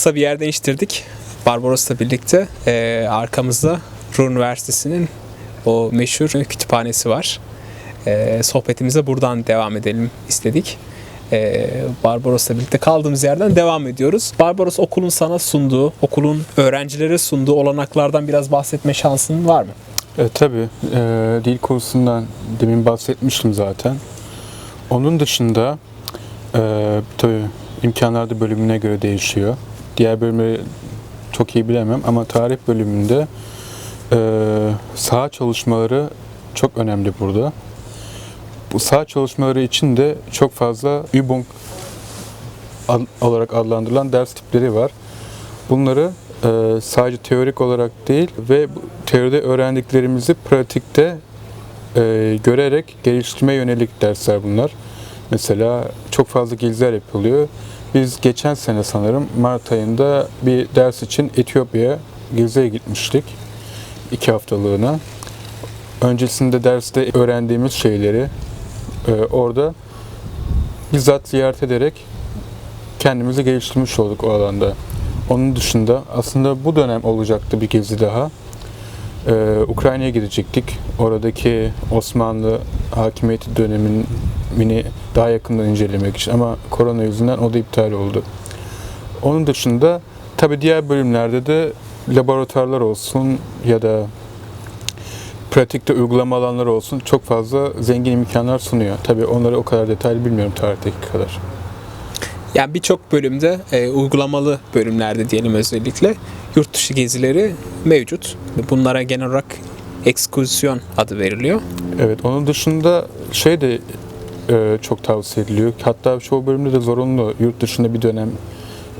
kısa bir yer değiştirdik. Barbaros'la birlikte e, arkamızda Ruhr Üniversitesi'nin o meşhur kütüphanesi var. E, sohbetimize buradan devam edelim istedik. E, Barbaros'la birlikte kaldığımız yerden devam ediyoruz. Barbaros okulun sana sunduğu, okulun öğrencilere sunduğu olanaklardan biraz bahsetme şansın var mı? E, tabii. E, dil kursundan demin bahsetmiştim zaten. Onun dışında e, tabii imkanlar da bölümüne göre değişiyor. Diğer bölümleri çok iyi bilemem ama tarih bölümünde e, saha çalışmaları çok önemli burada. Bu saha çalışmaları için de çok fazla Übung ad- olarak adlandırılan ders tipleri var. Bunları e, sadece teorik olarak değil ve teoride öğrendiklerimizi pratikte e, görerek geliştirmeye yönelik dersler bunlar. Mesela çok fazla geziler yapılıyor. Biz geçen sene sanırım Mart ayında bir ders için Etiyopya'ya geziye gitmiştik. iki haftalığına. Öncesinde derste öğrendiğimiz şeyleri e, orada bizzat ziyaret ederek kendimizi geliştirmiş olduk o alanda. Onun dışında aslında bu dönem olacaktı bir gezi daha. Ee, Ukrayna'ya gidecektik. Oradaki Osmanlı hakimiyeti dönemini daha yakından incelemek için ama korona yüzünden o da iptal oldu. Onun dışında tabi diğer bölümlerde de laboratuvarlar olsun ya da pratikte uygulama alanları olsun çok fazla zengin imkanlar sunuyor. Tabi onları o kadar detaylı bilmiyorum tarihteki kadar. Yani birçok bölümde e, uygulamalı bölümlerde diyelim özellikle yurt dışı gezileri mevcut. Bunlara genel olarak ekskursyon adı veriliyor. Evet, onun dışında şey de e, çok tavsiye ediliyor. Hatta çoğu bölümde de zorunlu yurt dışında bir dönem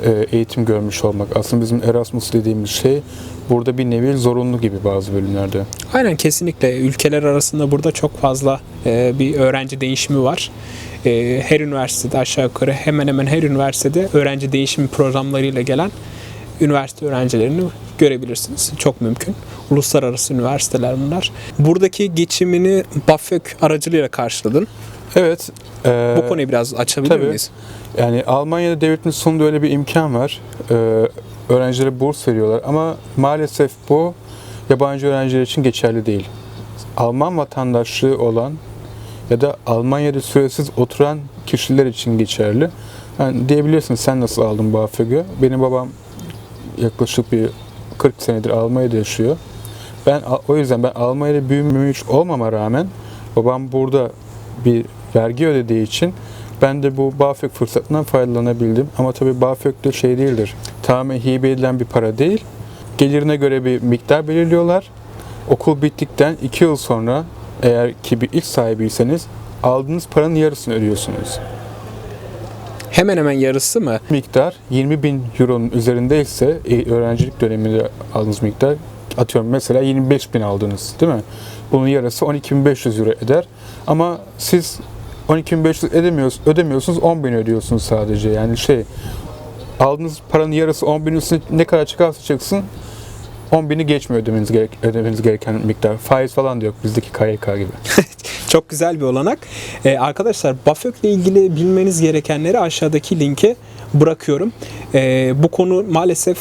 e, eğitim görmüş olmak. Aslında bizim Erasmus dediğimiz şey burada bir nevi zorunlu gibi bazı bölümlerde. Aynen kesinlikle ülkeler arasında burada çok fazla e, bir öğrenci değişimi var. E, her üniversitede aşağı yukarı hemen hemen her üniversitede öğrenci değişimi programlarıyla gelen üniversite öğrencilerini görebilirsiniz. Çok mümkün. Uluslararası üniversiteler bunlar. Buradaki geçimini BAföG aracılığıyla karşıladın. Evet. e, Bu konuyu biraz açabilir tabii. miyiz? Yani Almanya'da devletin sunduğu öyle bir imkan var. Ee, öğrencilere burs veriyorlar ama maalesef bu yabancı öğrenciler için geçerli değil. Alman vatandaşlığı olan ya da Almanya'da süresiz oturan kişiler için geçerli. Yani diyebilirsin sen nasıl aldın bu AFG'ü? Benim babam yaklaşık bir 40 senedir Almanya'da yaşıyor. Ben o yüzden ben Almanya'da büyümüş olmama rağmen babam burada bir vergi ödediği için ben de bu BAföG fırsatından faydalanabildim. Ama tabii BAföG de şey değildir. Tamamen hibe edilen bir para değil. Gelirine göre bir miktar belirliyorlar. Okul bittikten 2 yıl sonra eğer ki bir ilk sahibiyseniz aldığınız paranın yarısını ödüyorsunuz. Hemen hemen yarısı mı? Miktar 20 bin euronun üzerindeyse e, öğrencilik döneminde aldığınız miktar atıyorum mesela 25 bin aldınız değil mi? Bunun yarısı 12.500 euro eder. Ama siz 12.500 ödemiyorsunuz, ödemiyorsunuz 10 bin ödüyorsunuz sadece. Yani şey aldığınız paranın yarısı 10 bin üstüne ne kadar çıkarsa çıksın 10 bini geçmiyor ödemeniz, gerek, ödemeniz gereken miktar. Faiz falan da yok bizdeki KYK gibi. Çok güzel bir olanak. Ee, arkadaşlar BAföG ile ilgili bilmeniz gerekenleri aşağıdaki linke bırakıyorum. Ee, bu konu maalesef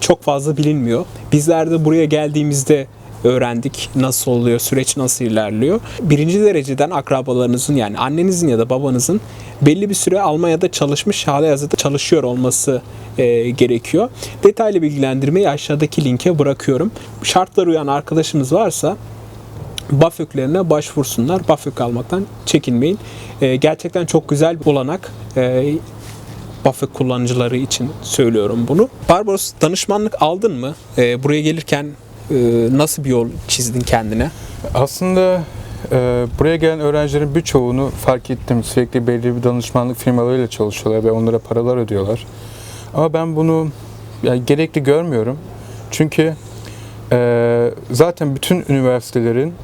çok fazla bilinmiyor. Bizler de buraya geldiğimizde öğrendik nasıl oluyor, süreç nasıl ilerliyor. Birinci dereceden akrabalarınızın yani annenizin ya da babanızın belli bir süre Almanya'da çalışmış, halihazırda çalışıyor olması e, gerekiyor. Detaylı bilgilendirmeyi aşağıdaki linke bırakıyorum. Şartlar uyan arkadaşımız varsa BAföG'lerine başvursunlar. BAföG almaktan çekinmeyin. Ee, gerçekten çok güzel bir olanak. Ee, BAföG kullanıcıları için söylüyorum bunu. Barbaros danışmanlık aldın mı? Ee, buraya gelirken e, nasıl bir yol çizdin kendine? Aslında e, buraya gelen öğrencilerin birçoğunu fark ettim. Sürekli belli bir danışmanlık firmalarıyla çalışıyorlar ve onlara paralar ödüyorlar. Ama ben bunu yani gerekli görmüyorum. Çünkü e, zaten bütün üniversitelerin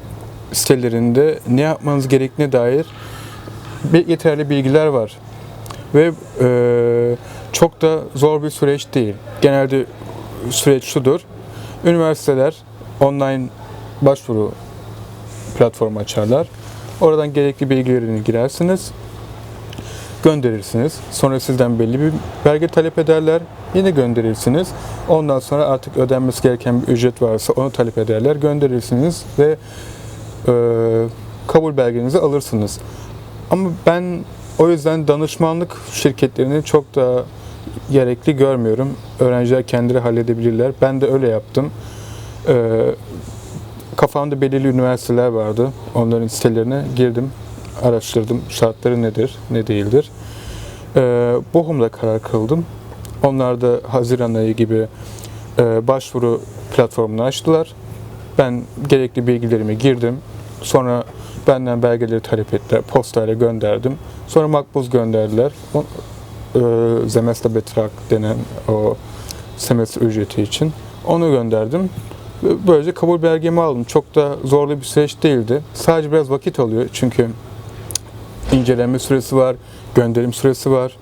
sitelerinde ne yapmanız gerektiğine dair bir- yeterli bilgiler var. Ve e, çok da zor bir süreç değil. Genelde süreç şudur. Üniversiteler online başvuru platformu açarlar. Oradan gerekli bilgilerini girersiniz. gönderirsiniz. Sonra sizden belli bir belge talep ederler. Yine gönderirsiniz. Ondan sonra artık ödenmesi gereken bir ücret varsa onu talep ederler. Gönderirsiniz ve e, kabul belgenizi alırsınız. Ama ben o yüzden danışmanlık şirketlerini çok da gerekli görmüyorum. Öğrenciler kendileri halledebilirler. Ben de öyle yaptım. Ee, kafamda belirli üniversiteler vardı. Onların sitelerine girdim, araştırdım. Şartları nedir, ne değildir. Ee, Bochum'da karar kıldım. Onlar da Haziran ayı gibi e, başvuru platformunu açtılar. Ben gerekli bilgilerimi girdim. Sonra benden belgeleri talep ettiler. Postayla gönderdim. Sonra makbuz gönderdiler. O, e, Zemesterbetrag denen o semestr ücreti için. Onu gönderdim. Böylece kabul belgemi aldım. Çok da zorlu bir süreç değildi. Sadece biraz vakit alıyor çünkü inceleme süresi var, gönderim süresi var.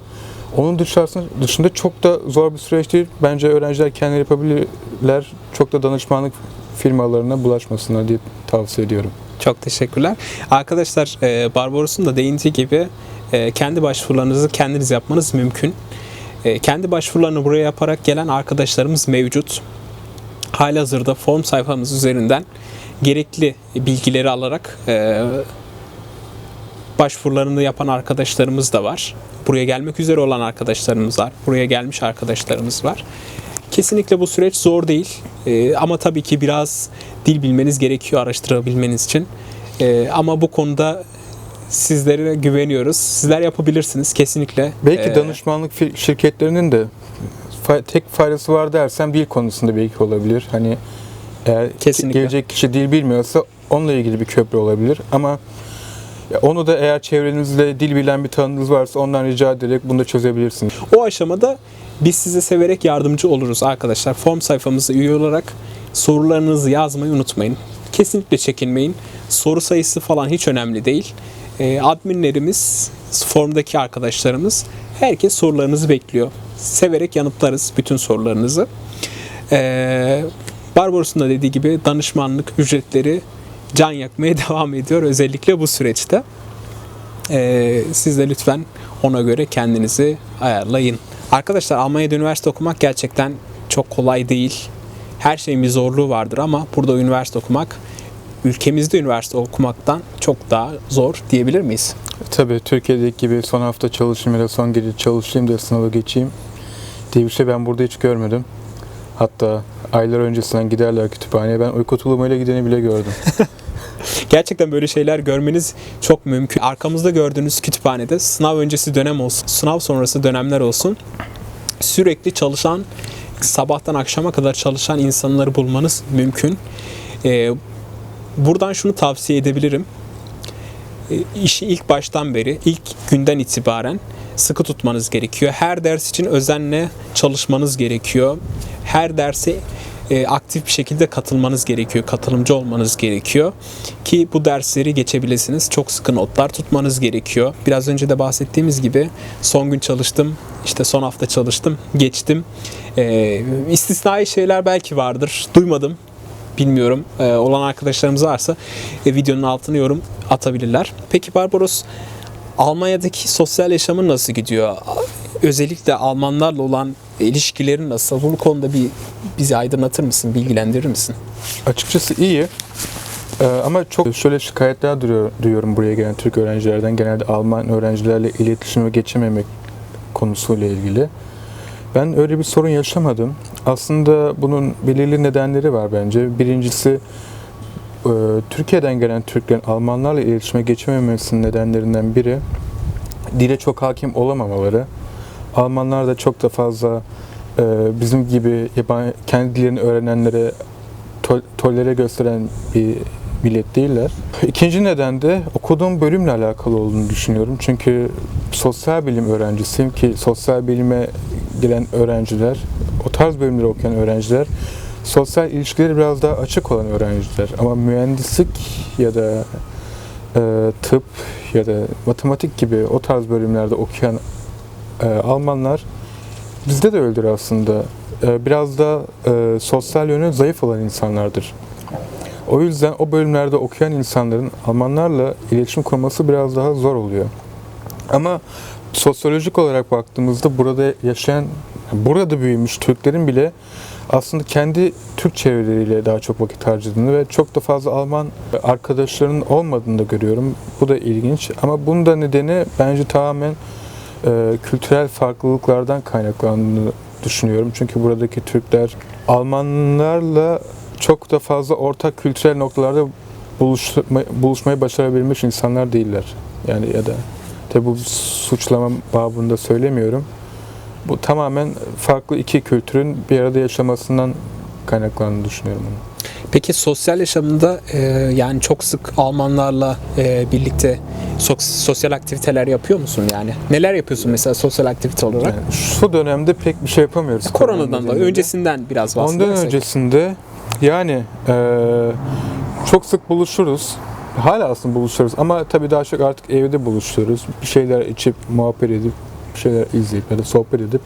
Onun dışında çok da zor bir süreç değil. Bence öğrenciler kendileri yapabilirler. Çok da danışmanlık firmalarına bulaşmasınlar diye tavsiye ediyorum. Çok teşekkürler. Arkadaşlar e, Barbaros'un da değindiği gibi e, kendi başvurularınızı kendiniz yapmanız mümkün. E, kendi başvurularını buraya yaparak gelen arkadaşlarımız mevcut. Halihazırda form sayfamız üzerinden gerekli bilgileri alarak e, başvurularını yapan arkadaşlarımız da var. Buraya gelmek üzere olan arkadaşlarımız var. Buraya gelmiş arkadaşlarımız var. Kesinlikle bu süreç zor değil. Ee, ama tabii ki biraz dil bilmeniz gerekiyor araştırabilmeniz için. Ee, ama bu konuda sizlere güveniyoruz. Sizler yapabilirsiniz kesinlikle. Belki Ee, danışmanlık şirketlerinin de fa- tek faydası var dersem dil konusunda belki olabilir. Hani eğer Kesinlikle. gelecek kişi dil bilmiyorsa onunla ilgili bir köprü olabilir ama onu da eğer çevrenizde dil bilen bir tanıdığınız varsa ondan rica ederek bunu da çözebilirsiniz. O aşamada biz size severek yardımcı oluruz arkadaşlar. Form sayfamıza üye olarak sorularınızı yazmayı unutmayın. Kesinlikle çekinmeyin. Soru sayısı falan hiç önemli değil. Ee, adminlerimiz, formdaki arkadaşlarımız herkes sorularınızı bekliyor. Severek yanıtlarız bütün sorularınızı. Ee, Barbaros'un da dediği gibi danışmanlık ücretleri can yakmaya devam ediyor özellikle bu süreçte. Ee, siz de lütfen ona göre kendinizi ayarlayın. Arkadaşlar Almanya'da üniversite okumak gerçekten çok kolay değil. Her şeyin bir zorluğu vardır ama burada üniversite okumak ülkemizde üniversite okumaktan çok daha zor diyebilir miyiz? Tabii Türkiye'deki gibi son hafta çalışayım ya da son gece çalışayım da sınava geçeyim diye bir şey ben burada hiç görmedim. Hatta aylar öncesinden giderler kütüphaneye. Ben uyku tulumayla gideni bile gördüm. Gerçekten böyle şeyler görmeniz çok mümkün. Arkamızda gördüğünüz kütüphanede sınav öncesi dönem olsun, sınav sonrası dönemler olsun. Sürekli çalışan, sabahtan akşama kadar çalışan insanları bulmanız mümkün. Ee, buradan şunu tavsiye edebilirim. Ee, işi ilk baştan beri, ilk günden itibaren sıkı tutmanız gerekiyor. Her ders için özenle çalışmanız gerekiyor. Her derse e, aktif bir şekilde katılmanız gerekiyor. Katılımcı olmanız gerekiyor ki bu dersleri geçebilirsiniz. Çok sıkı notlar tutmanız gerekiyor. Biraz önce de bahsettiğimiz gibi son gün çalıştım. işte son hafta çalıştım. Geçtim. E, istisnai şeyler belki vardır. Duymadım. Bilmiyorum. E, olan arkadaşlarımız varsa e, videonun altına yorum atabilirler. Peki Barbaros Almanya'daki sosyal yaşamın nasıl gidiyor? Özellikle Almanlarla olan ilişkilerin nasıl? Bu konuda bir bizi aydınlatır mısın, bilgilendirir misin? Açıkçası iyi. Ee, ama çok şöyle şikayetler duyuyor, duyuyorum buraya gelen Türk öğrencilerden. Genelde Alman öğrencilerle iletişime geçememek konusuyla ilgili. Ben öyle bir sorun yaşamadım. Aslında bunun belirli nedenleri var bence. Birincisi e, Türkiye'den gelen Türklerin Almanlarla iletişime geçememesinin nedenlerinden biri dile çok hakim olamamaları. Almanlar da çok da fazla e, bizim gibi kendi dillerini öğrenenlere tol- tolere gösteren bir millet değiller. İkinci neden de okuduğum bölümle alakalı olduğunu düşünüyorum. Çünkü sosyal bilim öğrencisiyim ki sosyal bilime giren öğrenciler, o tarz bölümleri okuyan öğrenciler sosyal ilişkileri biraz daha açık olan öğrenciler. Ama mühendislik ya da e, tıp ya da matematik gibi o tarz bölümlerde okuyan e, Almanlar bizde de öyledir aslında. E, biraz da e, sosyal yönü zayıf olan insanlardır. O yüzden o bölümlerde okuyan insanların Almanlarla iletişim kurması biraz daha zor oluyor. Ama sosyolojik olarak baktığımızda burada yaşayan, burada büyümüş Türklerin bile aslında kendi Türk çevreleriyle daha çok vakit harcadığını ve çok da fazla Alman arkadaşlarının olmadığını da görüyorum. Bu da ilginç. Ama bunun da nedeni bence tamamen e, kültürel farklılıklardan kaynaklandığını düşünüyorum. Çünkü buradaki Türkler Almanlarla çok da fazla ortak kültürel noktalarda buluşma, buluşmayı başarabilmiş insanlar değiller. Yani ya da tabi bu suçlama babında söylemiyorum. Bu tamamen farklı iki kültürün bir arada yaşamasından kaynaklandığını düşünüyorum. Onu. Peki sosyal yaşamında e, yani çok sık Almanlarla e, birlikte sos- sosyal aktiviteler yapıyor musun yani? Neler yapıyorsun mesela sosyal aktivite olarak? Yani şu dönemde pek bir şey yapamıyoruz. Koronadan da öncesinden biraz Ondan bahsedersek. öncesinde yani eee, çok sık buluşuruz. Hala aslında buluşuyoruz ama tabii daha çok artık evde buluşuyoruz. Bir şeyler içip, muhabbet edip, bir şeyler izleyip ya da sohbet edip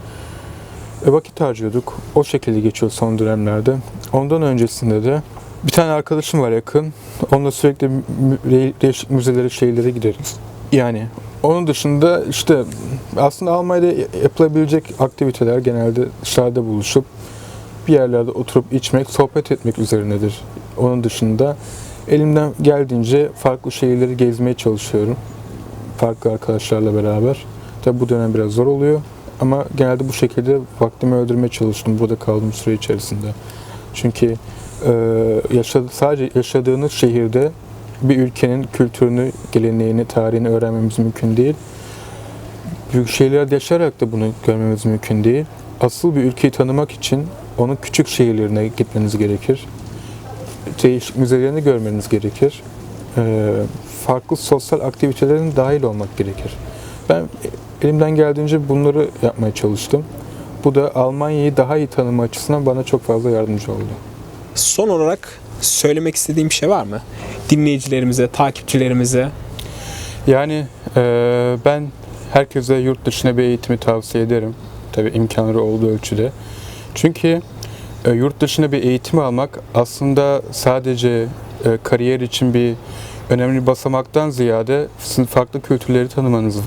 e, vakit harcıyorduk. O şekilde geçiyor son dönemlerde. Ondan öncesinde de bir tane arkadaşım var yakın. Onunla sürekli değişik müzelere, şeylere gideriz. Yani onun dışında işte aslında Almanya'da yapılabilecek aktiviteler genelde dışarıda buluşup bir yerlerde oturup içmek, sohbet etmek üzerinedir. Onun dışında elimden geldiğince farklı şehirleri gezmeye çalışıyorum. Farklı arkadaşlarla beraber. Tabi bu dönem biraz zor oluyor. Ama genelde bu şekilde vaktimi öldürmeye çalıştım burada kaldığım süre içerisinde. Çünkü yaşadı, sadece yaşadığınız şehirde bir ülkenin kültürünü, geleneğini, tarihini öğrenmemiz mümkün değil. Büyük şehirlerde yaşayarak da bunu görmemiz mümkün değil. Asıl bir ülkeyi tanımak için onun küçük şehirlerine gitmeniz gerekir. Değişik müzelerini görmeniz gerekir. Ee, farklı sosyal aktivitelerin dahil olmak gerekir. Ben elimden geldiğince bunları yapmaya çalıştım. Bu da Almanya'yı daha iyi tanıma açısından bana çok fazla yardımcı oldu. Son olarak söylemek istediğim bir şey var mı? Dinleyicilerimize, takipçilerimize. Yani eee, ben herkese yurt dışına bir eğitimi tavsiye ederim. Tabii imkanları olduğu ölçüde. Çünkü e, yurt dışına bir eğitim almak aslında sadece e, kariyer için bir önemli basamaktan ziyade sizin farklı kültürleri tanımanız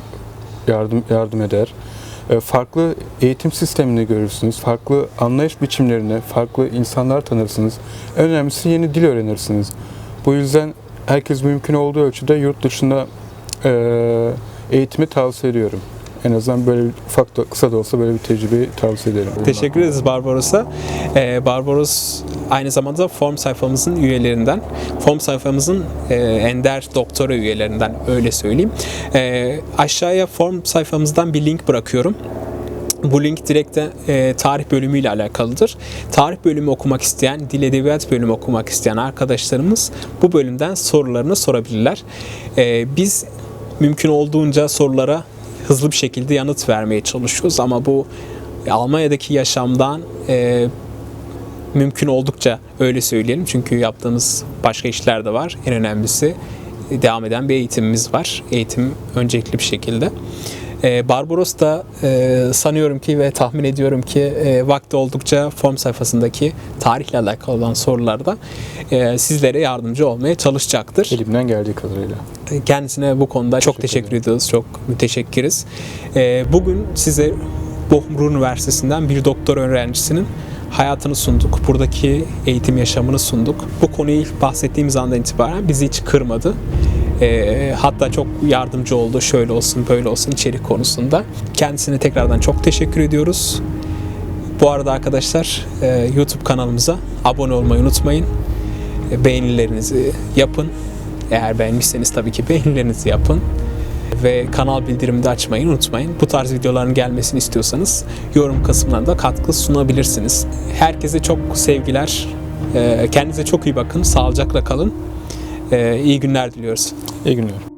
yardım yardım eder. E, Farklı eğitim sistemini görürsünüz, farklı anlayış biçimlerini, farklı insanlar tanırsınız. En önemlisi yeni dil öğrenirsiniz. Bu yüzden herkes mümkün olduğu ölçüde yurt dışında e, eğitimi tavsiye ediyorum. En azından böyle ufak da kısa da olsa böyle bir tecrübeyi tavsiye ederim. Teşekkür ederiz Barbaros'a. Ee, Barbaros aynı zamanda form sayfamızın üyelerinden. Form sayfamızın e, ender doktora üyelerinden öyle söyleyeyim. Ee, aşağıya form sayfamızdan bir link bırakıyorum. Bu link direkt de e, tarih bölümüyle alakalıdır. Tarih bölümü okumak isteyen, dil edebiyat bölümü okumak isteyen arkadaşlarımız bu bölümden sorularını sorabilirler. E, biz mümkün olduğunca sorulara hızlı bir şekilde yanıt vermeye çalışıyoruz ama bu Almanya'daki yaşamdan e, mümkün oldukça öyle söyleyelim. Çünkü yaptığımız başka işler de var. En önemlisi e, devam eden bir eğitimimiz var. Eğitim öncelikli bir şekilde. Ee, Barbaros da e, sanıyorum ki ve tahmin ediyorum ki e, vakti oldukça form sayfasındaki tarihle alakalı olan sorularda e, sizlere yardımcı olmaya çalışacaktır. Elimden geldiği kadarıyla. Kendisine bu konuda çok Teşekkür teşekkür ediyoruz. Çok müteşekkiriz. Bugün size Bochum Ruhr Üniversitesi'nden bir doktor öğrencisinin hayatını sunduk. Buradaki eğitim yaşamını sunduk. Bu konuyu ilk bahsettiğimiz andan itibaren bizi hiç kırmadı. Ee, hatta çok yardımcı oldu. Şöyle olsun, böyle olsun içerik konusunda. Kendisine tekrardan çok teşekkür ediyoruz. Bu arada arkadaşlar e, YouTube kanalımıza abone olmayı unutmayın. E, Beğenilerinizi yapın. Eğer beğenmişseniz tabii ki beğenilerinizi yapın. Ve kanal bildirimini de açmayı unutmayın. Bu tarz videoların gelmesini istiyorsanız yorum kısmına da katkı sunabilirsiniz. Herkese çok sevgiler. E, Kendinize çok iyi bakın. Sağlıcakla kalın. E, İyi günler diliyoruz. İyi günler.